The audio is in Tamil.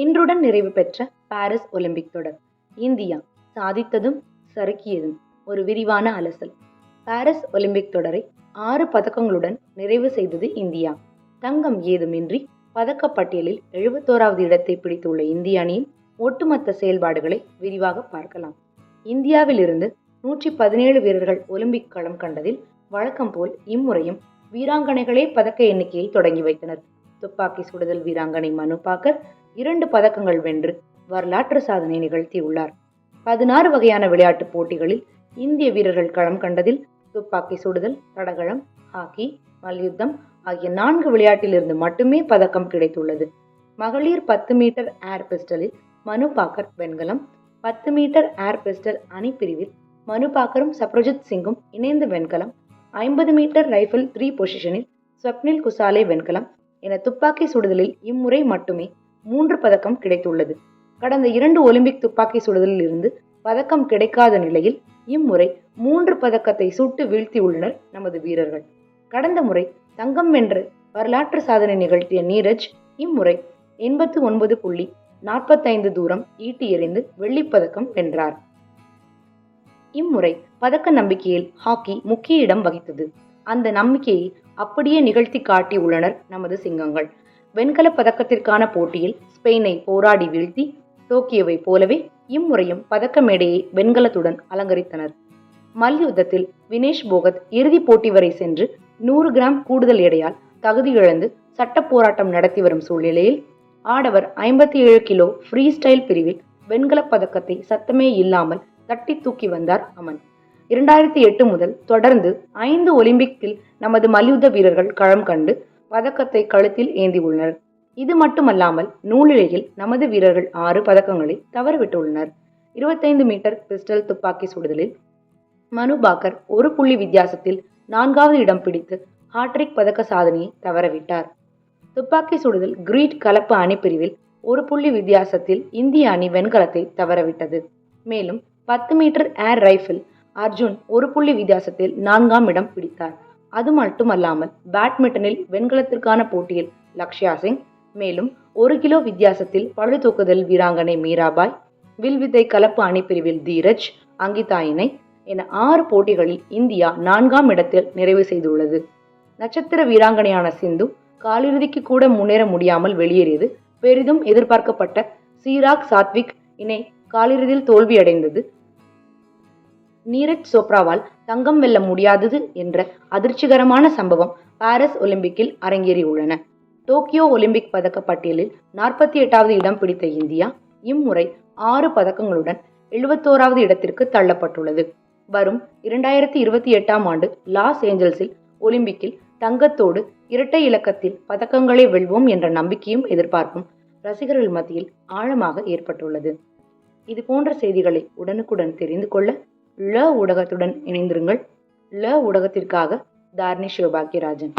இன்றுடன் நிறைவு பெற்ற பாரிஸ் ஒலிம்பிக் தொடர். இந்தியா சாதித்ததும் சறுக்கியதும் ஒரு விரிவான அலசல். பாரிஸ் ஒலிம்பிக் தொடரை ஆறு பதக்கங்களுடன் நிறைவு செய்தது இந்தியா. தங்கம் ஏதுமின்றி பதக்கப்பட்டியலில் எழுபத்தோராவது இடத்தை பிடித்துள்ள இந்திய அணியின் ஒட்டுமொத்த செயல்பாடுகளை விரிவாக பார்க்கலாம். இந்தியாவிலிருந்து நூற்றி பதினேழு வீரர்கள் ஒலிம்பிக் களம் கண்டதில் வழக்கம் போல் இம்முறையும் வீராங்கனைகளே பதக்க எண்ணிக்கையை தொடங்கி வைத்தனர். துப்பாக்கி சுடுதல் வீராங்கனை மனு பாக்கர் இரண்டு பதக்கங்கள் வென்று வரலாற்று சாதனை நிகழ்த்தியுள்ளார். பதினாறு வகையான விளையாட்டுப் போட்டிகளில் இந்திய வீரர்கள் களம் கண்டதில் துப்பாக்கி சுடுதல் தடகளம் ஹாக்கி மல்யுத்தம் ஆகிய நான்கு விளையாட்டிலிருந்து மட்டுமே பதக்கம் கிடைத்துள்ளது. மகளிர் பத்து மீட்டர் ஏர் பிஸ்டலில் மனு பாக்கர் வெண்கலம். பத்து மீட்டர் ஏர் பிஸ்டல் அணி பிரிவில் மனு பாக்கரும் சப்ரஜித் சிங்கும் இணைந்து வெண்கலம். ஐம்பது மீட்டர் ரைஃபிள் த்ரீ பொசிஷனில் ஸ்வப்னில் குசாலே வெண்கலம். என துப்பாக்கி சுடுதலில் இம்முறை மட்டுமே மூன்று பதக்கம் கிடைத்துள்ளது. கடந்த இரண்டு ஒலிம்பிக் துப்பாக்கி சுடுதலில் இருந்து பதக்கம் கிடைக்காத நிலையில் இம்முறை மூன்று பதக்கத்தை சுட்டு வீழ்த்தியுள்ளனர் நமது வீரர்கள். கடந்த முறை தங்கம் வென்று வரலாற்று சாதனை நிகழ்த்திய நீரஜ் இம்முறை எண்பத்து ஒன்பது புள்ளி நாற்பத்தைந்து தூரம் ஈட்டி எறிந்து வெள்ளிப்பதக்கம் வென்றார். இம்முறை பதக்க நம்பிக்கையில் ஹாக்கி முக்கிய இடம் வகித்தது. அந்த நம்பிக்கையை அப்படியே நிகழ்த்தி காட்டி உள்ளனர் நமது சிங்கங்கள். வெண்கல பதக்கத்திற்கான போட்டியில் ஸ்பெயினை போராடி வீழ்த்தி டோக்கியோவை போலவே இம்முறையும் பதக்க மேடையை வெண்கலத்துடன் அலங்கரித்தனர். மல்யுத்தத்தில் வினேஷ் போகத் இறுதிப் போட்டி வரை சென்று நூறு கிராம் கூடுதல் எடையால் தகுதி இழந்து சட்ட போராட்டம் நடத்தி வரும் சூழ்நிலையில் ஆடவர் ஐம்பத்தி ஏழு கிலோ ஃப்ரீ ஸ்டைல் பிரிவில் வெண்கலப் பதக்கத்தை சத்தமே இல்லாமல் தட்டி தூக்கி வந்தார் அமன். இரண்டாயிரத்தி எட்டு முதல் தொடர்ந்து ஐந்து ஒலிம்பிக்கில் நமது மல்யுத்த வீரர்கள் களம் கண்டு பதக்கத்தை கழுத்தில் ஏந்தியுள்ளனர் இது மட்டுமல்லாமல் நூலிழையில் நமது வீரர்கள் ஆறு பதக்கங்களை தவறவிட்டுள்ளனர். இருபத்தைந்து மீட்டர் பிஸ்டல் துப்பாக்கி சுடுதலில் மனு பாக்கர் ஒரு புள்ளி வித்தியாசத்தில் நான்காவது இடம் பிடித்து ஹாட்ரிக் பதக்க சாதனையை தவறவிட்டார். துப்பாக்கி சுடுதல் கிரீட் கலப்பு அணி பிரிவில் ஒரு புள்ளி வித்தியாசத்தில் இந்திய அணி வெண்கலத்தை தவறவிட்டது. மேலும் பத்து மீட்டர் ஏர் ரைஃபிள் அர்ஜுன் ஒரு புள்ளி வித்தியாசத்தில் நான்காம் இடம் பிடித்தார். அது மட்டுமல்லாமல் பேட்மிண்டனில் வெண்கலத்திற்கான போட்டியில் லக்ஷ்யா சிங் மேலும் ஒரு கிலோ வித்தியாசத்தில் பழு தூக்குதல் வீராங்கனை மீராபாய் வில்வித்தை கலப்பு அணி பிரிவில் தீரஜ் அங்கிதா இணை என ஆறு போட்டிகளில் இந்தியா நான்காம் இடத்தில் நிறைவு செய்துள்ளது. நட்சத்திர வீராங்கனையான சிந்து காலிறுதிக்கு கூட முன்னேற முடியாமல் வெளியேறியது. பெரிதும் எதிர்பார்க்கப்பட்ட சீராக் சாத்விக் இணை காலிறுதியில் தோல்வியடைந்தது. நீரஜ் சோப்ராவால் தங்கம் வெல்ல முடியாதது என்ற அதிர்ச்சிகரமான சம்பவம் பாரிஸ் ஒலிம்பிக்கில் அரங்கேறியுள்ளன. டோக்கியோ ஒலிம்பிக் பதக்க பட்டியலில் நாற்பத்தி எட்டாவது இடம் பிடித்த இந்தியா இம்முறை ஆறு பதக்கங்களுடன் எழுபத்தோராவது இடத்திற்கு தள்ளப்பட்டுள்ளது. வரும் இரண்டாயிரத்தி இருபத்தி எட்டாம் ஆண்டு லாஸ் ஏஞ்சல்ஸில் ஒலிம்பிக்கில் தங்கத்தோடு இரட்டை இலக்கத்தில் பதக்கங்களை வெல்வோம் என்ற நம்பிக்கையும் எதிர்பார்ப்பும் ரசிகர்கள் மத்தியில் ஆழமாக ஏற்பட்டுள்ளது. இது போன்ற செய்திகளை உடனுக்குடன் தெரிந்து கொள்ள ல ஊடகத்துடன் இணைந்திருங்கள். ல ஊடகத்திற்காக தார்னி சிவபாக்கியராஜன்.